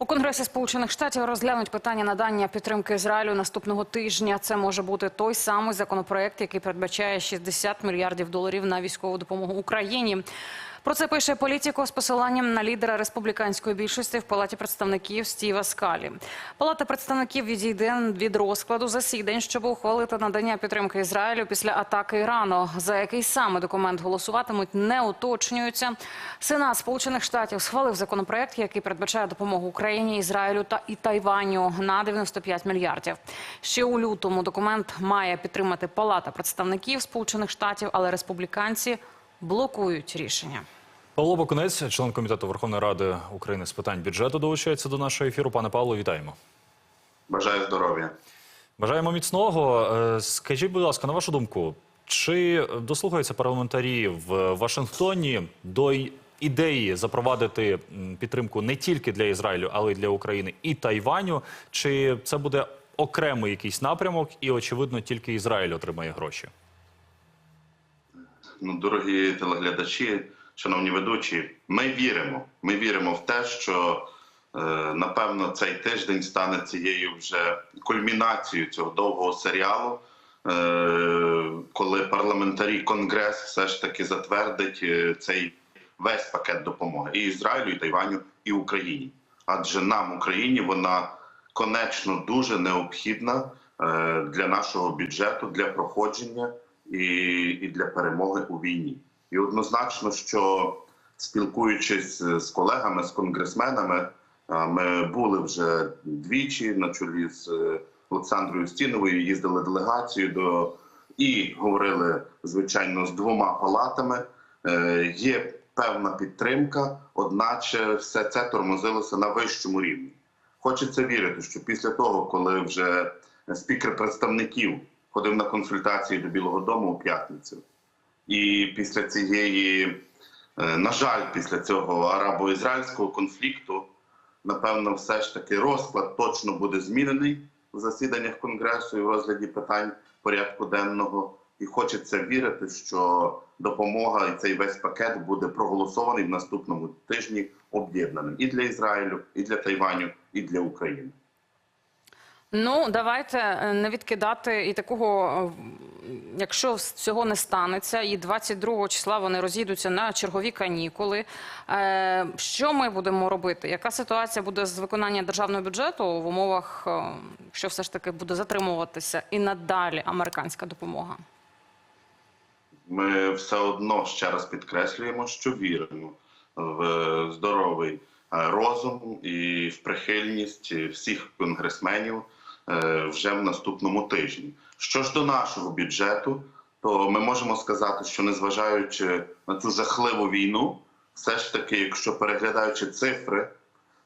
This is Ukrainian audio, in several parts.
У Конгресі Сполучених Штатів розглянуть питання надання підтримки Ізраїлю наступного тижня. Це може бути той самий законопроект, який передбачає 60 мільярдів доларів на військову допомогу Україні. Про це пише політико з посиланням на лідера республіканської більшості в палаті представників Стіва Скалі. Палата представників відійде від розкладу засідань, щоб ухвалити надання підтримки Ізраїлю після атаки Ірану. За який саме документ голосуватимуть, не уточнюються. Сенат Сполучених Штатів схвалив законопроект, який передбачає допомогу Україні, Ізраїлю та і Тайваню на 95 мільярдів. Ще у лютому документ має підтримати Палата представників Сполучених Штатів, але республіканці блокують рішення. Павло Бакунець, член комітету Верховної Ради України з питань бюджету, долучається до нашого ефіру. Пане Павло, вітаємо. Бажаю здоров'я. Бажаємо міцного. Е, Скажіть, будь ласка, на вашу думку, чи дослухаються парламентарі в Вашингтоні до ідеї запровадити підтримку не тільки для Ізраїлю, але й для України і Тайваню? Чи це буде окремий якийсь напрямок, і очевидно, тільки Ізраїль отримає гроші? Ну, дорогі телеглядачі, шановні ведучі, ми віримо. Ми віримо в те, що е, напевно цей тиждень стане цією вже кульмінацією цього довгого серіалу, е, коли парламентарі Конгрес все ж таки затвердить е, цей весь пакет допомоги і Ізраїлю, і Тайваню, і Україні. Адже нам, Україні, вона конечно дуже необхідна для нашого бюджету, для проходження і, і для перемоги у війні. І однозначно, що спілкуючись з колегами, з конгресменами, е, ми були вже двічі на чолі з е, Олександрою Стіновою, їздили делегацією до і говорили звичайно з двома палатами. Е, Є певна підтримка, одначе все це тормозилося на вищому рівні. Хочеться вірити, що після того, коли вже спікер представників ходив на консультації до Білого Дому у п'ятницю, і після цієї, е, на жаль, після цього арабо-ізраїльського конфлікту, напевно, все ж таки розклад точно буде змінений в засіданнях конгресу і в розгляді питань порядку денного. І хочеться вірити, що допомога і цей весь пакет буде проголосований в наступному тижні об'єднаним і для Ізраїлю, і для Тайваню, і для України. Ну, давайте е, не відкидати і такого, е, якщо цього не станеться, і 22 числа вони розійдуться на чергові канікули. Е, Що ми будемо робити? Яка ситуація буде з виконанням державного бюджету в умовах, е, що все ж таки буде затримуватися і надалі американська допомога? Ми все одно ще раз підкреслюємо, що віримо в здоровий е, розум і в прихильність всіх конгресменів вже в наступному тижні. Що ж до нашого бюджету, то ми можемо сказати, що незважаючи на цю жахливу війну, все ж таки, якщо переглядаючи цифри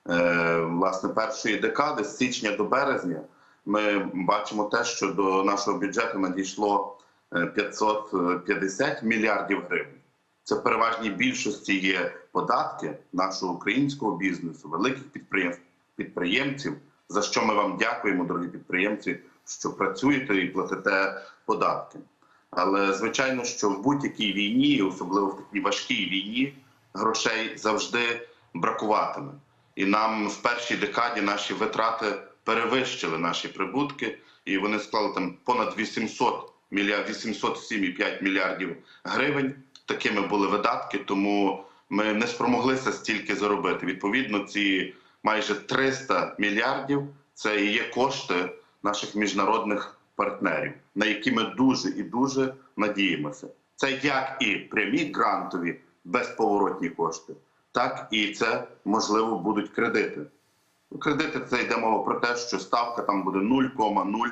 е, власне першої декади з січня до березня, ми бачимо те, що до нашого бюджету надійшло е, 550 мільярдів гривень. Це в переважній більшості є податки нашого українського бізнесу, великих підприємств, підприємців. За що ми вам дякуємо, дорогі підприємці, що працюєте і платите податки. Але звичайно, що в будь-якій війні, особливо в такій важкій війні, грошей завжди бракуватиме. І нам в першій декаді наші витрати перевищили наші прибутки, і вони склали там понад 800 мільярд, 807,5 мільярдів гривень. Такими були видатки, тому ми не спромоглися стільки заробити. Відповідно, ці майже 300 мільярдів це і є кошти наших міжнародних партнерів, на які ми дуже і дуже надіємося. Це як і прямі грантові безповоротні кошти, так і це можливо будуть кредити. Кредити це йде мова про те, що ставка там буде 0,0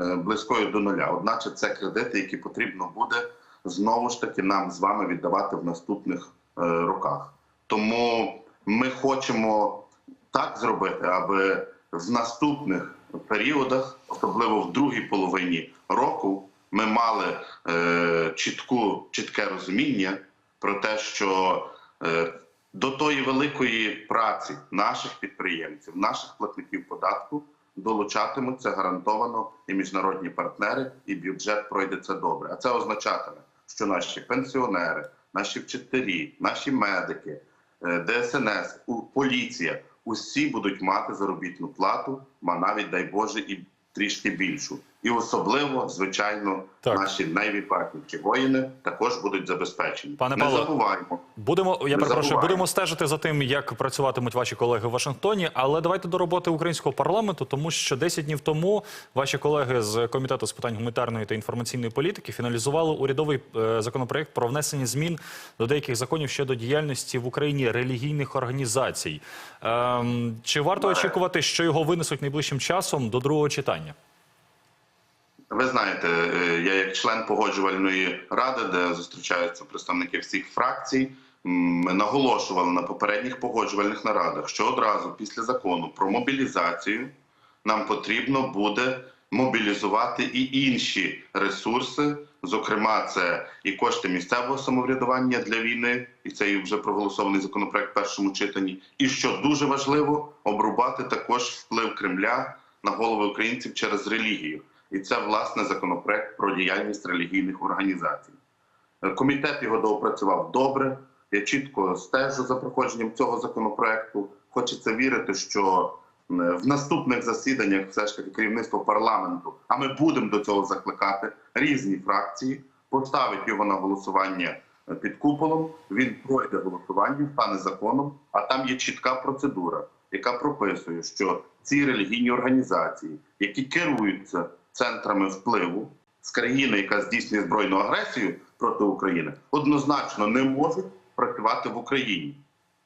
е, близькою до нуля. Одначе це кредити, які потрібно буде знову ж таки нам з вами віддавати в наступних е, роках. Тому ми хочемо так зробити, аби в наступних періодах, особливо в другій половині року, ми мали е, чітку, чітке розуміння про те, що е, до тої великої праці наших підприємців, наших платників податку долучатимуться гарантовано і міжнародні партнери, і бюджет пройде це добре. А це означатиме, що наші пенсіонери, наші вчителі, наші медики, е, ДСНС, поліція, усі будуть мати заробітну плату, а навіть дай Боже, і трішки більшу. І особливо, звичайно, Так. наші найвідважніші воїни також будуть забезпечені. Пане Не Павло, забуваємо. Будемо, я Не перепрошую, забуваємо. будемо стежити за тим, як працюватимуть ваші колеги в Вашингтоні. Але давайте до роботи українського парламенту, тому що 10 днів тому ваші колеги з комітету з питань гуманітарної та інформаційної політики фіналізували урядовий е, законопроект про внесення змін до деяких законів щодо діяльності в Україні релігійних організацій. Ем, чи варто очікувати, що його винесуть найближчим часом до другого читання? Ви знаєте, е, я як член погоджувальної ради, де зустрічаються представники всіх фракцій, ми наголошували на попередніх погоджувальних нарадах, що одразу після закону про мобілізацію нам потрібно буде мобілізувати і інші ресурси. Зокрема, це і кошти місцевого самоврядування для війни, і це вже проголосований законопроект в першому читанні. І що дуже важливо, обрубати також вплив Кремля на голови українців через релігію. І це власне законопроект про діяльність релігійних організацій. Е, Комітет його доопрацював добре. Я чітко стежу за проходженням цього законопроекту. Хочеться вірити, що в наступних засіданнях все ж таки керівництво парламенту, а ми будемо до цього закликати різні фракції, поставить його на голосування е, під куполом. Він пройде голосування, стане законом. А там є чітка процедура, яка прописує, що ці релігійні організації, які керуються центрами впливу з країни, яка здійснює збройну агресію проти України, однозначно не можуть працювати в Україні.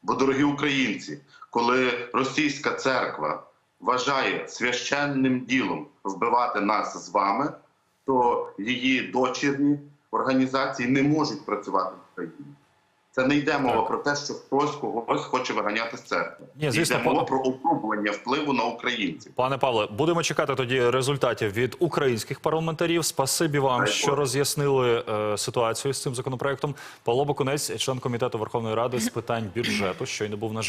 Бо, дорогі українці, коли російська церква вважає священним ділом вбивати нас з вами, то її дочірні організації не можуть працювати в Україні. Це не йде мова Так. про те, що хтось когось хоче виганяти з церкви. Ні, звісно, йде мова про упробування впливу на українців. Пане Павле, будемо чекати тоді результатів від українських парламентарів. Спасибі вам, Дай що роз'яснили е, ситуацію з цим законопроектом. Павло Бакунець, член комітету Верховної Ради з питань бюджету, щойно був наживо.